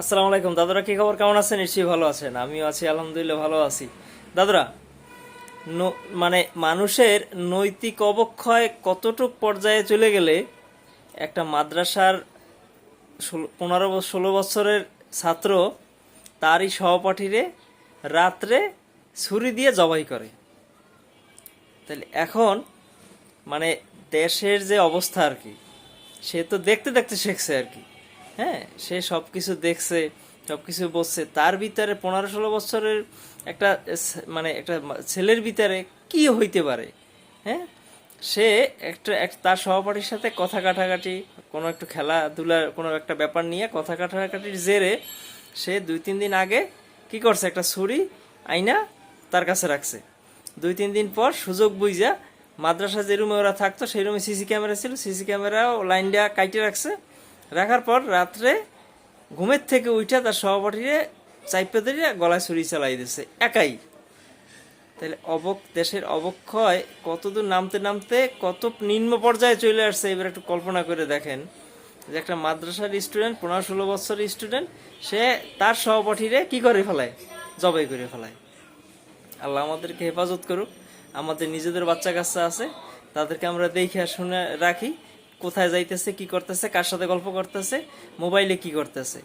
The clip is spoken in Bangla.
আসসালামু আলাইকুম। দাদুরা, কি খবর? কেমন আছেন? নিশ্চয়ই ভালো আছেন। আমিও আছি, আলহামদুলিল্লাহ, ভালো আছি। দাদুরা মানে মানুষের নৈতিক অবক্ষয় কতটুক পর্যায়ে চলে গেলে একটা মাদ্রাসার পনেরো ষোলো বছরের ছাত্র তারই সহপাঠীরে রাত্রে ছুরি দিয়ে জবাই করে। তাহলে এখন মানে দেশের যে অবস্থা আর কি, সে তো দেখতে দেখতে শিখছে আর কি। হ্যাঁ সে সব কিছু দেখছে সব কিছু বসছে তার ভিতরে পনেরো ষোলো বছরের একটা মানে একটা ছেলের ভিতরে কি হইতে পারে? হ্যাঁ সে একটা, এক- তার সহপাঠীর সাথে কথা কাটাকাটি, কোনো একটু খেলাধুলার কোনো একটা ব্যাপার নিয়ে কথা কাটাকাটির জেরে সে দুই, তিন দিন আগে কি করছে? একটা ছুরি আইনা তার কাছে রাখছে। দুই, তিন দিন পর সুযোগ বুঝা মাদ্রাসা যে রুমে ওরা থাকতো, সেই রুমে সিসি ক্যামেরা ছিল। সিসি ক্যামেরাও লাইনটা কাইটে রাখছে। রাখার পর রাত্রে ঘুমের থেকে উঠে তার সহপাঠীরে চাইপে ধরে গলায় ছুরি চালাই দিছে। একাই। তাহলে অবক দেশের অবক্ষয় কতদূর নামতে নামতে কত নিম্ন পর্যায়ে চলে আসছে, এবার একটু কল্পনা করে দেখেন। যে একটা মাদ্রাসার স্টুডেন্ট পনেরো ষোলো বছরের স্টুডেন্ট সে তার সহপাঠীরে কি করে ফেলায়? জবাই করে ফেলায়। আল্লাহ আমাদেরকে হেফাজত করুক। আমাদের নিজেদের বাচ্চা কাচ্চা আছে, তাদেরকে আমরা দেখে শুনে রাখি। কোথায় যাইতেছে কি করতেছে কার সাথে গল্প করতেছে মোবাইলে কি করতেছে।